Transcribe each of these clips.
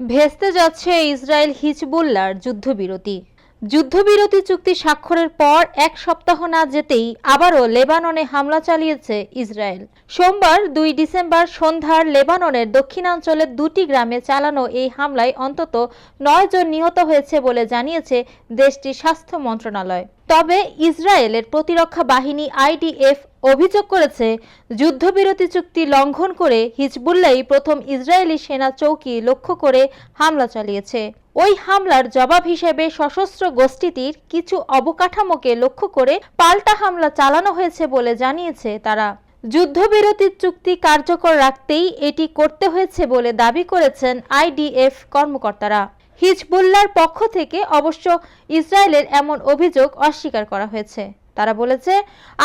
ভেস্তে যাচ্ছে ইসরায়েল হিজবুল্লার যুদ্ধবিরতি। যুদ্ধবিরতি চুক্তি স্বাক্ষরের পর এক সপ্তাহ না যেতেই আবারও লেবাননে হামলা চালিয়েছে ইসরায়েল। সোমবার দুই ডিসেম্বর সন্ধ্যার লেবাননের দক্ষিণাঞ্চলের দুটি গ্রামে চালানো এই হামলায় অন্তত নয় জন নিহত হয়েছে বলে জানিয়েছে দেশটির স্বাস্থ্য মন্ত্রণালয়। তবে ইসরায়েলের প্রতিরক্ষা বাহিনী আইডিএফ অভিযোগ করেছে, যুদ্ধবিরতি চুক্তি লঙ্ঘন করে হিজবুল্লাই প্রথম ইসরায়েলি সেনা চৌকি লক্ষ্য করে হামলা চালিয়েছে। ওই হামলার জবাব হিসেবে সশস্ত্র গোষ্ঠীটির কিছু অবকাঠামোকে লক্ষ্য করে পাল্টা হামলা চালানো হয়েছে বলে জানিয়েছে তারা। যুদ্ধবিরতির চুক্তি কার্যকর রাখতেই এটি করতে হয়েছে বলে দাবি করেছেন আইডিএফ কর্মকর্তারা। হিজবুল্লার পক্ষ থেকে অবশ্য ইসরায়েলের এমন অভিযোগ অস্বীকার করা হয়েছে। তারা বলেছে,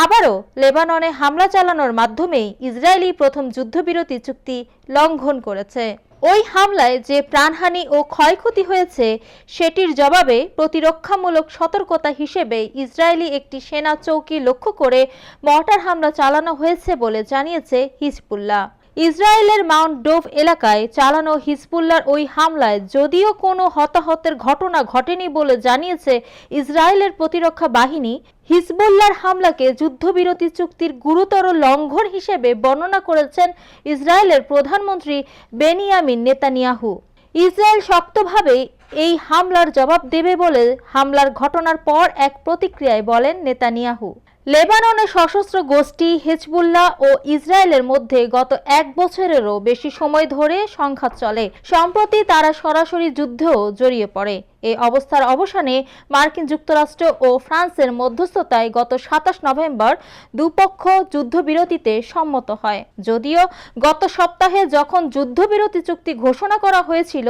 আবারও লেবাননে হামলা চালানোর মাধ্যমেই ইসরায়েলি প্রথম যুদ্ধবিরতি চুক্তি লঙ্ঘন করেছে। ওই হামলায় যে প্রাণহানি ও ক্ষয়ক্ষতি হয়েছে, সেটির জবাবে প্রতিরক্ষামূলক সতর্কতা হিসেবে ইসরায়েলি একটি সেনা চৌকি লক্ষ্য করে মর্টার হামলা চালানো হয়েছে বলে জানিয়েছে হিজবুল্লাহ। ইসরায়েলের মাউন্ট ডোভ এলাকায় চালানো হিজবুল্লার ওই হামলায় যদিও কোনো হতাহতের ঘটনা ঘটেনি বলে জানিয়েছে ইসরায়েলের প্রতিরক্ষা বাহিনী হিজবুল্লার হামলাকে যুদ্ধবিরতি চুক্তির গুরুতর লঙ্ঘন হিসেবে বর্ণনা করেছেন ইসরায়েলের প্রধানমন্ত্রী বেনিয়ামিন নেতানিয়াহু। ইসরায়েল শক্তভাবে এই হামলার জবাব দেবে বলে হামলার ঘটনার পর এক প্রতিক্রিয়ায় বলেন নেতানিয়াহু। লেবাননের সশস্ত্র গোষ্ঠী হেজবুল্লাহ ও ইসরায়েলের মধ্যে গত এক বছরেরও বেশি সময় ধরে সংঘাত চলে। সম্প্রতি তারা সরাসরি যুদ্ধেও জড়িয়ে পড়ে। এই অবস্থার অবসানে মার্কিন যুক্তরাষ্ট্র ও ফ্রান্সের মধ্যস্থতায় গত সাতাশ নভেম্বর দুপক্ষ যুদ্ধবিরতিতে সম্মত হয়। যদিও গত সপ্তাহে যখন যুদ্ধবিরতি চুক্তি ঘোষণা করা হয়েছিল,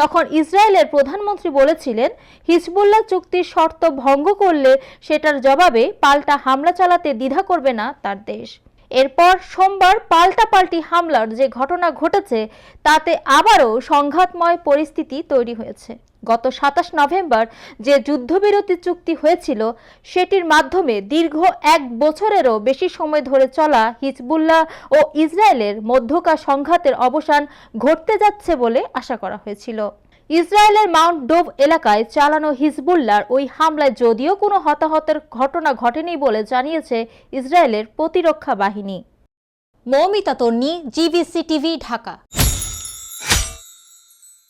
তখন ইসরায়েলের প্রধানমন্ত্রী বলেছিলেন, হিজবুল্লাহ চুক্তির শর্ত ভঙ্গ করলে সেটার জবাবে পাল্টা হামলা চালাতে দ্বিধা করবে না তার দেশ। এরপর সোমবার পাল্টাপাল্টি হামলার যে ঘটনা ঘটেছে, তাতে আবারও সংঘাতময় পরিস্থিতি তৈরি হয়েছে। গত সাতাশ নভেম্বর যে যুদ্ধবিরতি চুক্তি হয়েছিল, সেটির মাধ্যমে দীর্ঘ এক বছরেরও বেশি সময় ধরে চলা হিজবুল্লাহ ও ইসরায়েলের মধ্যকার সংঘাতের অবসান ঘটতে যাচ্ছে বলে আশা করা হয়েছিল। ইসরায়েলের মাউন্ট ডোভ এলাকায় চালানো হিজবুল্লার ওই হামলায় যদিও কোনো হতাহতের ঘটনা ঘটেনি বলে জানিয়েছে ইসরায়েলের প্রতিরক্ষা বাহিনী। Moumita Tonni, GBC TV, Dhaka.